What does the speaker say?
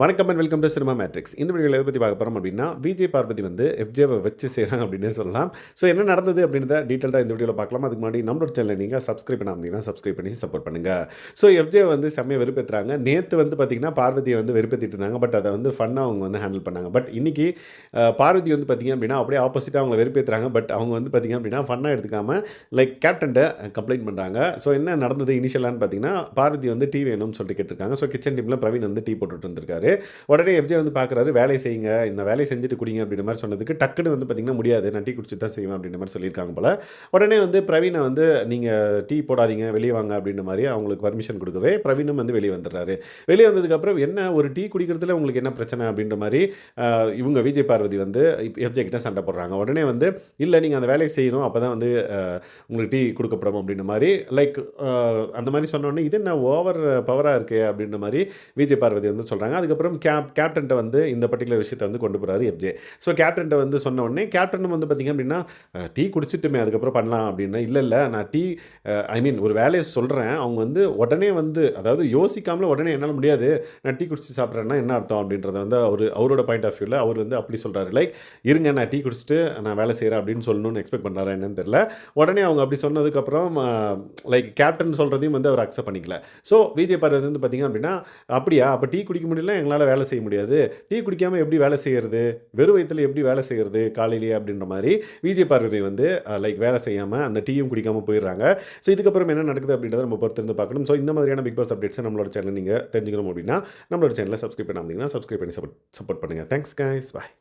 வணக்கம் and welcome to Cinema Matrix இந்த வீடியோவில் எதை பற்றி பார்க்க போகிறோம் அப்படின்னா விஜய் பார்வதி வந்து எஃப்ஜேவை வச்சு செய்கிறாங்க அப்படின்னு சொல்லலாம். ஸோ என்ன நடந்தது அப்படின்றத டீட்டெயிலாக இந்த வீடியோவில் பார்க்கலாம். அதுக்கு முன்னாடி நம்மளோட சேனலை நீங்கள் சப்ஸ்கிரைப் பண்ணாமீங்கன்னா சப்ஸ்கிரைப் பண்ணி சப்போர்ட் பண்ணுங்கள் ஸோ எஃப்ஜே வந்து செம்மையை வெறுப்பேற்றுறாங்க நேற்று வந்து பார்த்திங்கன்னா பார்வதியை வந்து வெறுப்பேற்றிட்டு இருந்தாங்க. பட் அதை வந்து ஃபன்னாக அவங்க வந்து ஹேண்டில் பண்ணாங்க. பட் இன்றைக்கி பார்வதி வந்து பார்த்திங்க அப்படின்னா அப்படியே ஆப்போசிட்டாக அவங்க வெறுப்பேற்றுறாங்க பட் அவங்க வந்து பார்த்திங்க அப்படின்னா ஃபன்னாக எடுத்துக்காமல் லைக் கேப்டன்ட்டை கம்ப்ளைண்ட் பண்ணுறாங்க ஸோ என்ன நடந்தது இனிஷியலான்னு பார்த்தீங்கன்னா பார்வதி வந்து டீ வேணும்னு சொல்லிட்டு கேட்டிருக்காங்க. ஸோ கிச்சன் டீமில் பிரவீன் வந்து டீ போட்டுட்டு இருந்திருக்காரு உடனே எஃப்ஜே வந்து பார்க்குறாரு வேலையை செய்யுங்க. இந்த வேலையை செஞ்சுட்டு குடிங்க அப்படின்ற மாதிரி சொன்னதுக்கு டக்குன்னு வந்து பார்த்திங்கன்னா முடியாது. நான் டீ குடிச்சு தான் செய்வேன் அப்படின்ற மாதிரி சொல்லியிருக்காங்க போல. உடனே வந்து பிரவீனை வந்து நீங்கள் டீ போடாதீங்க. வெளியே வாங்க அப்படின்ற மாதிரி அவங்களுக்கு பர்மிஷன் கொடுக்கவே பிரவீனும் வந்து வெளியே வந்துடுறாரு. வெளியே வந்ததுக்கப்புறம் என்ன? ஒரு டீ குடிக்கிறதுல உங்களுக்கு என்ன பிரச்சனை? அப்படின்ற மாதிரி இவங்க விஜய் பார்வதி வந்து எஃப்ஜே கிட்ட சண்டை போடுறாங்க. உடனே வந்து இல்லை நீங்கள் அந்த வேலையை செய்யணும். அப்போ தான் வந்து உங்களுக்கு டீ கொடுக்கப்படும் அப்படின்ற மாதிரி லைக் அந்த மாதிரி சொன்னோடனே இது என்ன ஓவர் பவராக இருக்கே? அப்படின்ற மாதிரி விஜய் பார்வதி வந்து சொல்கிறாங்க அதுக்கப்புறம் கேப் கேப்டன்ட்ட வந்து இந்த பர்டிகுலர் விஷயத்தை வந்து கொண்டு போகிறாரு எஃப்ஜே ஸோ கேப்டன்ட்ட வந்து சொன்ன உடனே கேப்டனும் வந்து பார்த்திங்க அப்படின்னா டீ குடிச்சிட்டுமே அதுக்கப்புறம் பண்ணலாம் அப்படின்னா இல்லை இல்லை நான் டீ ஐ மீன் ஒரு வேலையை சொல்கிறேன் அவங்க வந்து உடனே வந்து அதாவது யோசிக்காமல் உடனே என்னால் முடியாது. நான் டீ குடிச்சு சாப்பிட்றேன்னா என்ன அர்த்தம்? அப்படின்றத வந்து அவர் அவரோட பாயிண்ட் ஆஃப் வியூவில் அவர் வந்து அப்படி சொல்கிறாரு லைக் இருங்க நான் டீ குடிச்சிட்டு நான் வேலை செய்கிறேன் அப்படின்னு சொல்லணும்னு எக்ஸ்பெக்ட் பண்ணுறாரு என்னன்னு தெரியல. உடனே அவங்க அப்படி சொன்னதுக்கப்புறம் லைக் கேப்டன் சொல்கிறதையும் வந்து அவர் அக்செப்ட் பண்ணிக்கல. ஸோ விஜய் பார்வதி வந்து பார்த்திங்க அப்படின்னா அப்படியா? அப்போ டீ குடிக்க முடியல எங்களால் வேலை செய்ய முடியாது. டீ குடிக்காமல் எப்படி வேலை செய்கிறது வெறும் வயிற்றில் எப்படி வேலை செய்கிறது காலையிலேயே அப்படின்ற மாதிரி விஜய் பார்வதி வந்து லைக் வேலை செய்யாமல் அந்த டீயும் குடிக்காமல் போயிடுறாங்க. ஸோ இதுக்கப்புறம் என்ன நடக்குது அப்படின்றத நம்ம பொறுத்திருந்து பார்க்கணும். ஸோ இந்த மாதிரியான பிக் பாஸ் அப்டேட்ஸை நம்மளோட சேனல் நீங்கள் தெரிஞ்சுக்கணும் அப்படின்னா நம்மளோட சேனலை சப்ஸ்கிரைப் பண்ணாமல் சப்ஸ்கிரைப் பண்ணி சப்போர்ட் சப்போர்ட் பண்ணுங்கள் தேங்க்ஸ் கைஸ் பாய்